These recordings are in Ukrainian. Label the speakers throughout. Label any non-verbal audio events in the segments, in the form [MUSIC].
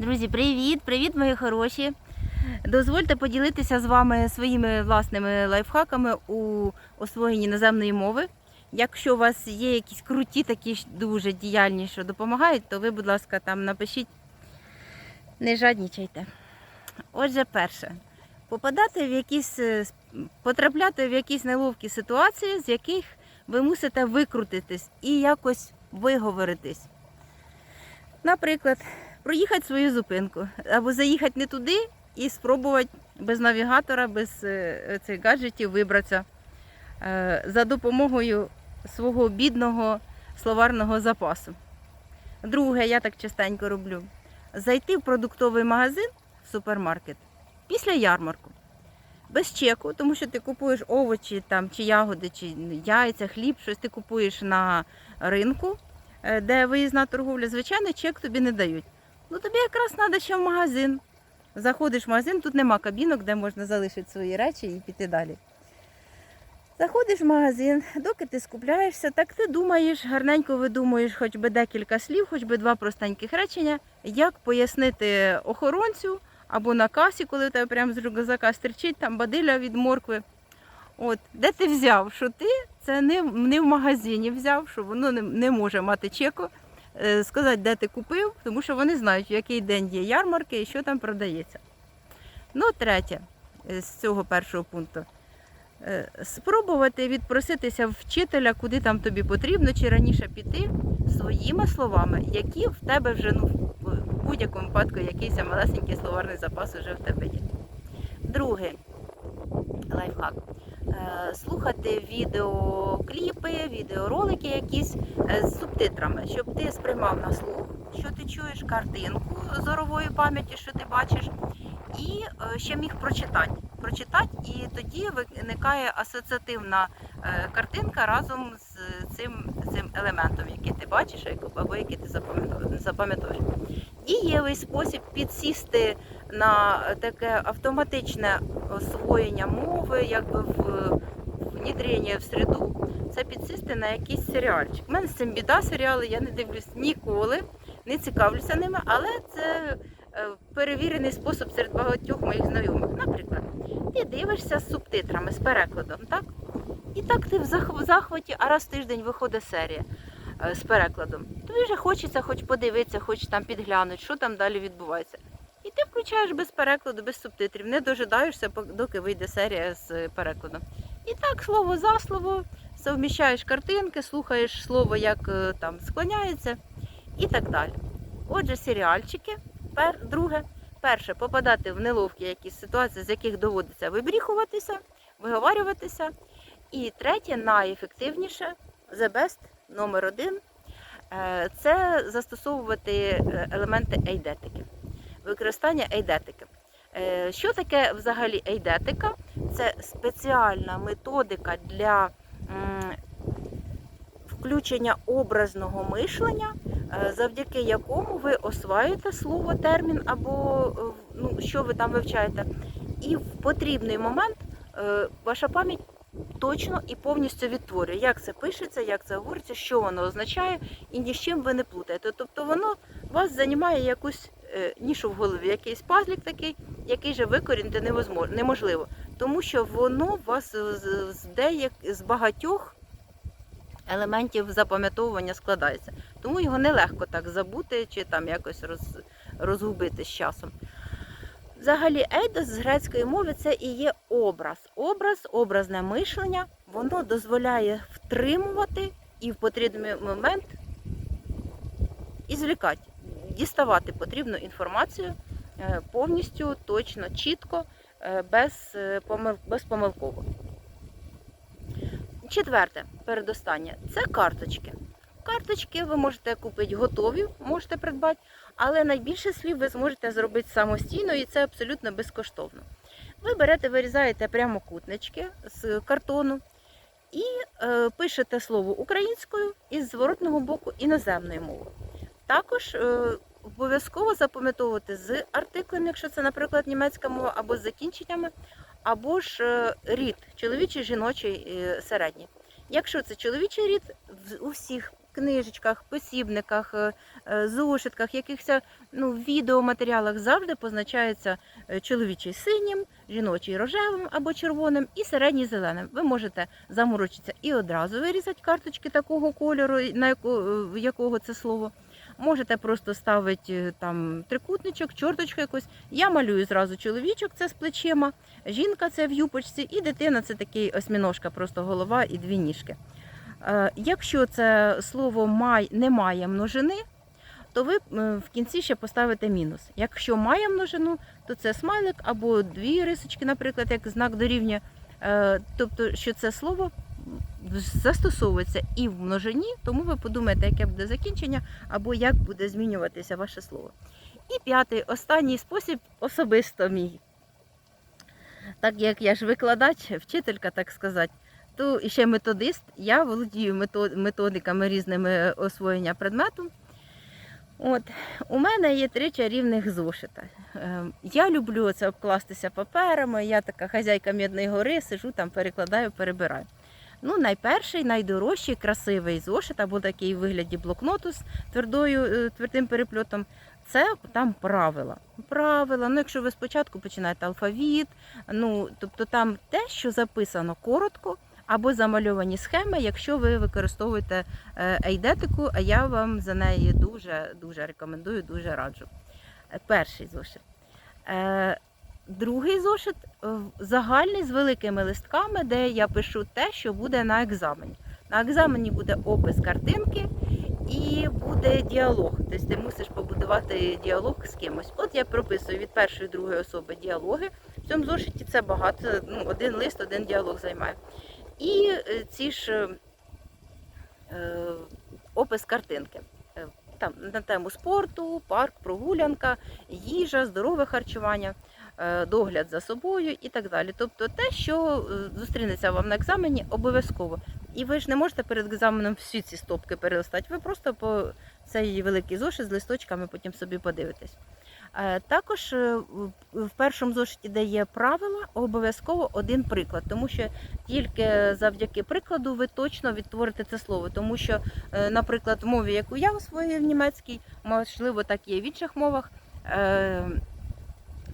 Speaker 1: Друзі, привіт! Привіт, мої хороші! Дозвольте поділитися з вами своїми власними лайфхаками у освоєнні іноземної мови. Якщо у вас є якісь круті, такі дуже діяльні, що допомагають, то ви, будь ласка, там напишіть, не жаднічайте. Отже, перше, попадати в якісь, е, потрапляти в якісь неловкі ситуації, з яких ви мусите викрутитись і якось виговоритись. Наприклад, проїхати свою зупинку або заїхати не туди і спробувати без навігатора, без е, цих гаджетів вибратися е, за допомогою свого бідного словарного запасу. Друге, я так частенько роблю: зайти в продуктовий магазин в супермаркет після ярмарку. Без чеку, тому що ти купуєш овочі там, чи ягоди, чи яйця, хліб, щось ти купуєш на ринку, е, де виїзна торговля, звичайно, чек тобі не дають. Ну тобі якраз треба ще в магазин. Заходиш в магазин, тут нема кабінок, де можна залишити свої речі і піти далі. Заходиш в магазин, доки ти скупляєшся, так ти думаєш, гарненько видумуєш хоч би декілька слів, хоч би два простеньких речення, як пояснити охоронцю або на касі, коли у тебе прямо з рюкзака стерчить там бадиля від моркви. От, де ти взяв, що ти це не, не в магазині взяв, що воно не, не може мати чеку, сказати, де ти купив, тому що вони знають, в який день є ярмарки і що там продається. Ну, третє, е, з цього першого пункту. Е, Спробувати відпроситися вчителя, куди там тобі потрібно, чи раніше піти своїми словами, які в тебе вже ну, в будь-якому випадку якийсь малесенький словарний запас вже в тебе є. Другий лайфхак. Е, Слухати відеокліпи, відеоролики якісь е, з субтитрами, щоб ти сприймав на слух, що ти чуєш, картинку зорової пам'яті, що ти бачиш, і е, ще міг прочитати. Прочитати, і тоді виникає асоціативна картинка разом з цим, цим елементом, який ти бачиш або який ти запам'ятовуєш. Дієвий спосіб підсісти на таке автоматичне освоєння мови, якби в внідрення в середу, це підсісти на якийсь серіальчик. У мене з цим біда серіали, я не дивлюсь ніколи, не цікавлюся ними, але це е, перевірений спосіб серед багатьох моїх знайомих. Наприклад, ти дивишся з субтитрами, з перекладом, так? І так ти в захваті, а раз в тиждень виходить серія з перекладом. Тобі вже хочеться хоч подивитися, хоч там підглянути, що там далі відбувається. І ти включаєш без перекладу, без субтитрів, не дожидаєшся, доки вийде серія з е, перекладом. І так, слово за слово, совміщаєш картинки, слухаєш слово, як е, там склоняється і так далі. Отже, серіальчики. Пер, друге, перше, попадати в неловкі якісь ситуації, з яких доводиться вибріхуватися, виговарюватися. І третє, найефективніше, the best, номер один, е, це застосовувати е, елементи ейдетики, використання ейдетики. Е, Що таке взагалі ейдетика? Це спеціальна методика для включення образного мишлення, завдяки якому ви осваюєте слово, термін або ну, що ви там вивчаєте. І в потрібний момент ваша пам'ять точно і повністю відтворює, як це пишеться, як це говориться, що воно означає, і ні з чим ви не плутаєте. Тобто воно вас займає якусь е, нішу в голові, якийсь пазлік такий, який же викорінити неможливо. Тому що воно вас з, деяк, з багатьох елементів запам'ятовування складається. Тому його нелегко так забути чи там якось роз, розгубити з часом. Взагалі, ейдос з грецької мови це і є образ. Образ, образне мишлення, воно дозволяє втримувати і в потрібний момент ізвлікати, діставати потрібну інформацію е, повністю, точно, чітко, е, без, е, помил- безпомилково. Четверте, передостаннє, це карточки. Карточки ви можете купити готові, можете придбати, але найбільше слів ви зможете зробити самостійно і це абсолютно безкоштовно. Ви берете, вирізаєте прямокутнички з картону і е, пишете слово українською і з зворотного боку іноземною мовою. Також е, обов'язково запам'ятовувати з артиклем, якщо це, наприклад, німецька мова, або з закінченнями, або ж е, рід, чоловічий, жіночий, е, середній. Якщо це чоловічий рід, у всіх книжечках, посібниках, е, е, зошитках, якихось ну, відеоматеріалах завжди позначається е, чоловічий синім, жіночий рожевим або червоним і середній зеленим. Ви можете заморочитися і одразу вирізати карточки такого кольору, на яко, е, якого це слово. Можете просто ставити там трикутничок, чорточку якусь. Я малюю зразу чоловічок, це з плечима, жінка це в юпочці, і дитина це такий осьміножка, просто голова і дві ніжки. Е, Якщо це слово не має множини, то ви е, в кінці ще поставите мінус. Якщо має множину, то це смайлик або дві рисочки, наприклад, як знак дорівнює. Е, Тобто, що це слово застосовується і в множині, тому ви подумаєте, яке буде закінчення, або як буде змінюватися ваше слово. І п'ятий, останній спосіб особисто мій. Так як я ж викладач, вчителька, так сказати, то ще методист, я володію методиками різними освоєння предмету. От, у мене є три чарівних зошита. Е, Я люблю це обкластися паперами, я така хазяйка Мідної гори, сижу там, перекладаю, перебираю. Ну, найперший, найдорожчий, красивий зошит, або такий вигляді блокноту з твердою, е, твердим перепльотом. Це там правила. Правила. Ну, якщо ви спочатку починаєте алфавіт, ну тобто там те, що записано коротко, або замальовані схеми, якщо ви використовуєте е, ейдетику, а я вам за неї дуже дуже рекомендую, дуже раджу. Е, Перший зошит. Е, Другий зошит загальний з великими листками, де я пишу те, що буде на екзамені. На екзамені буде опис картинки і буде діалог. Тобто ти мусиш побудувати діалог з кимось. От я прописую від першої другої особи діалоги. В цьому зошиті це багато. Ну, один лист, один діалог займає. І е, ці ж е, опис картинки. Е, Там на тему спорту, парк, прогулянка, їжа, здорове харчування, догляд за собою і так далі. Тобто те, що зустрінеться вам на екзамені, обов'язково. І ви ж не можете перед екзаменом всі ці стопки перелистати. Ви просто по цей великий зошит з листочками потім собі подивитесь. Е, Також е, в- першому зошиті, де є правила, обов'язково один приклад, тому що тільки завдяки прикладу ви точно відтворите це слово. Тому що, е, наприклад, в мові, яку я освоюю в німецькій, можливо, так є в інших мовах.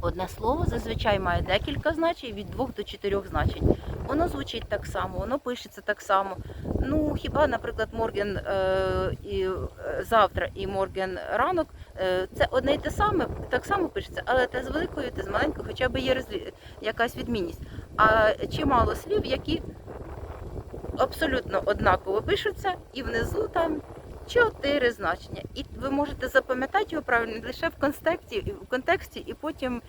Speaker 1: Одне слово зазвичай має декілька значень від двох до чотирьох значень. Воно звучить так само, воно пишеться так само. Ну хіба, наприклад, Морген е, і е, завтра і Морген ранок е, це одне й те саме, так само пишеться, але те з великою, те з маленькою, хоча б є якась відмінність. А чимало слів, які абсолютно однаково пишуться, і внизу там чотири значення. І ви можете запам'ятати його правильно лише в контексті, в контексті і потім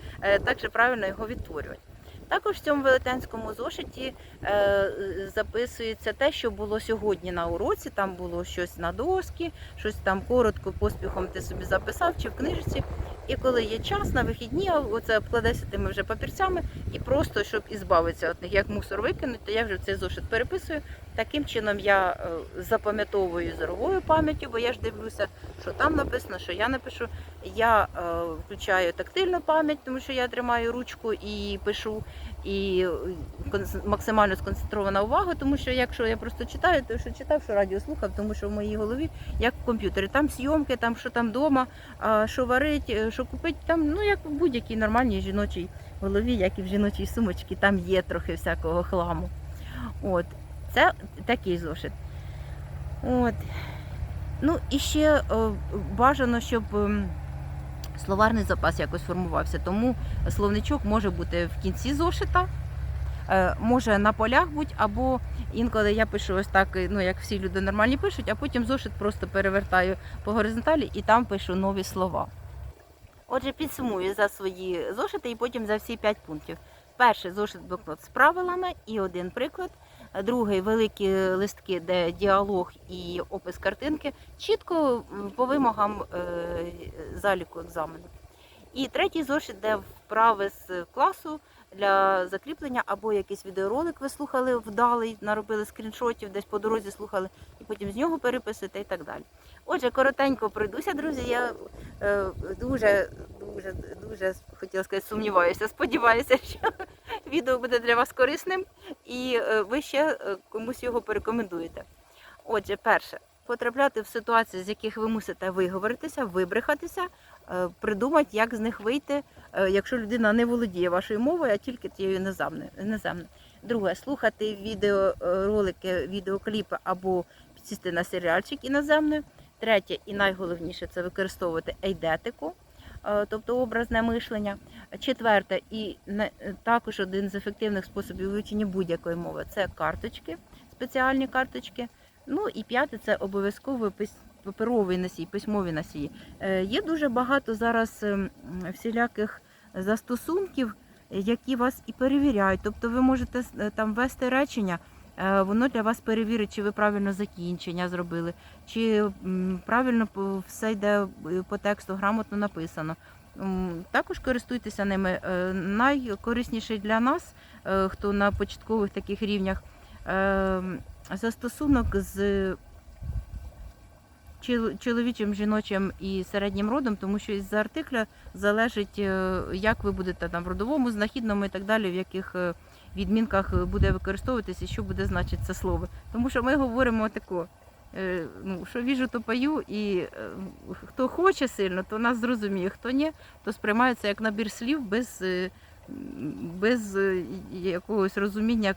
Speaker 1: також правильно його відтворювати. Також в цьому велетенському зошиті е, записується те, що було сьогодні на уроці. Там було щось на доски, щось там коротко поспіхом ти собі записав чи в книжці. І коли є час на вихідні, оце обкладайся тими вже папірцями, і просто щоб ізбавитися від них, як мусор викинути, то я вже цей зошит переписую. Таким чином я е, запам'ятовую зоровою пам'яттю, бо я ж дивлюся, що там написано, що я напишу. Я е, включаю тактильну пам'ять, тому що я тримаю ручку і пишу, і е, максимально сконцентрована увага, тому що якщо я просто читаю, то що читав, що радіо слухав, тому що в моїй голові, як в комп'ютері, там зйомки, там що там вдома, що варить, що купить, там, ну як в будь-якій нормальній жіночій голові, як і в жіночій сумочці, там є трохи всякого хламу. От. Це такий зошит. От. Ну і ще е, бажано, щоб ем, словарний запас якось формувався. Тому словничок може бути в кінці зошита, е, може на полях бути, або інколи я пишу ось так, ну як всі люди нормальні пишуть, а потім зошит просто перевертаю по горизонталі і там пишу нові слова. Отже, підсумую за свої зошити і потім за всі 5 пунктів. Перший зошит блокнот з правилами і один приклад. Другий великі листки, де діалог і опис картинки, чітко по вимогам е, заліку екзамену. І третій зошит, де вправи з класу для закріплення, або якийсь відеоролик ви слухали вдалий, наробили скріншотів, десь по дорозі слухали, і потім з нього переписуєте і так далі. Отже, коротенько пройдуся, друзі. Я е, дуже, дуже, дуже хотіла сказати, сумніваюся. Сподіваюся, що [LAUGHS] відео буде для вас корисним і е, ви ще е, комусь його порекомендуєте. Отже, перше, потрапляти в ситуації, з яких ви мусите виговоритися, вибрехатися, придумати, як з них вийти, е, якщо людина не володіє вашою мовою, а тільки тією іноземною. Друге, слухати відеоролики, відеокліпи або підсісти на серіальчик іноземною. Третє, і найголовніше це використовувати ейдетику, е, тобто образне мишлення. Четверте, і також один з ефективних способів вивчення будь-якої мови це карточки, спеціальні карточки. Ну і п'яте це обов'язково паперовий носій, письмові носії. Е, Є дуже багато зараз ем, всіляких застосунків, які вас і перевіряють. Тобто ви можете е, там ввести речення, е, воно для вас перевірить, чи ви правильно закінчення зробили, чи правильно все йде по тексту, грамотно написано. Також користуйтеся ними. Найкорисніший для нас, хто на початкових таких рівнях, е, застосунок з чоловічим, жіночим і середнім родом, тому що із артикля залежить, е, як ви будете там в родовому, знахідному і так далі, в яких е, відмінках буде використовуватися що буде значити це слово. Тому що ми говоримо тако. е, Ну, що віжу, то пою, і е, хто хоче сильно, то нас зрозуміє, хто ні, то сприймається як набір слів без, е, без е, якогось розуміння,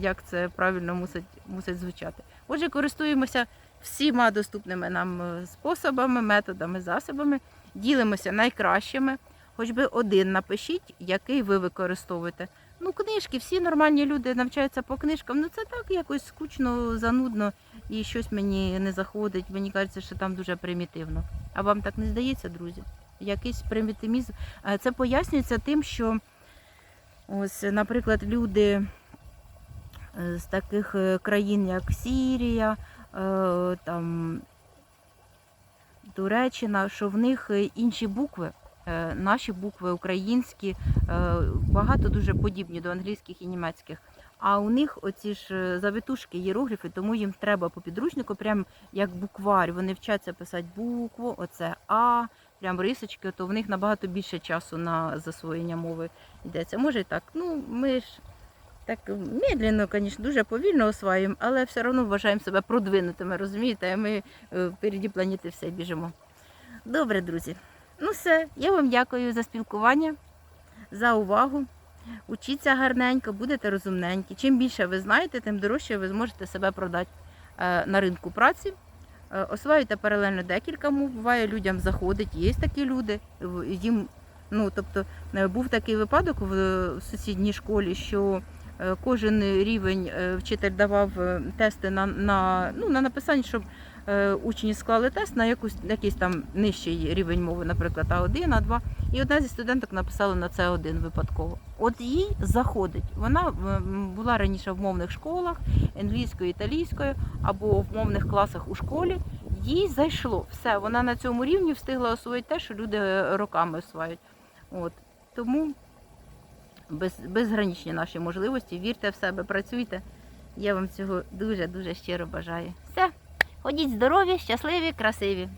Speaker 1: як це правильно мусить, мусить звучати. Отже, користуємося всіма доступними нам е, способами, методами, засобами, ділимося найкращими. Хоч би один напишіть, який ви використовуєте. Ну, книжки, всі нормальні люди навчаються по книжкам. Ну це так якось скучно, занудно і щось мені не заходить. Мені кажеться, що там дуже примітивно. А вам так не здається, друзі? Якийсь примітивізм. Е, Це пояснюється тим, що ось, наприклад, люди е, з таких країн, як Сірія, там Туреччина, що в них е, інші букви, е, наші букви українські, е, багато дуже подібні до англійських і німецьких. А у них оці ж е, завитушки, ієрогліфи, тому їм треба по підручнику, прям як буквар. Вони вчаться писати букву, оце А, прям рисочки, то в них набагато більше часу на засвоєння мови йдеться. Може і так. Ну, ми ж так медленно, звісно, дуже повільно осваюємо, але все одно вважаємо себе продвинутими, розумієте? Ми е, впереді планети все біжимо. Добре, друзі. Ну все, я вам дякую за спілкування, за увагу. Учіться гарненько, будете розумненькі. Чим більше ви знаєте, тим дорожче ви зможете себе продати е, на ринку праці. Е, Осваюйте паралельно декілька мов. Буває, людям заходить, є такі люди. Їм, ну, тобто, був такий випадок в, сусідній школі, що кожен рівень е, вчитель давав е, тести на, на, ну, на написання, щоб е, учні склали тест на якусь, якийсь там нижчий рівень мови, наприклад, А1, А2. І одна зі студенток написала на це один випадково. От їй заходить. Вона була раніше в мовних школах, англійською, італійською, або в мовних класах у школі. Їй зайшло все. Вона на цьому рівні встигла освоїти те, що люди е, роками освоюють. От тому без, безгранічні наші можливості. Вірте в себе, працюйте. Я вам цього дуже дуже щиро бажаю. Все, ходіть здорові, щасливі, красиві.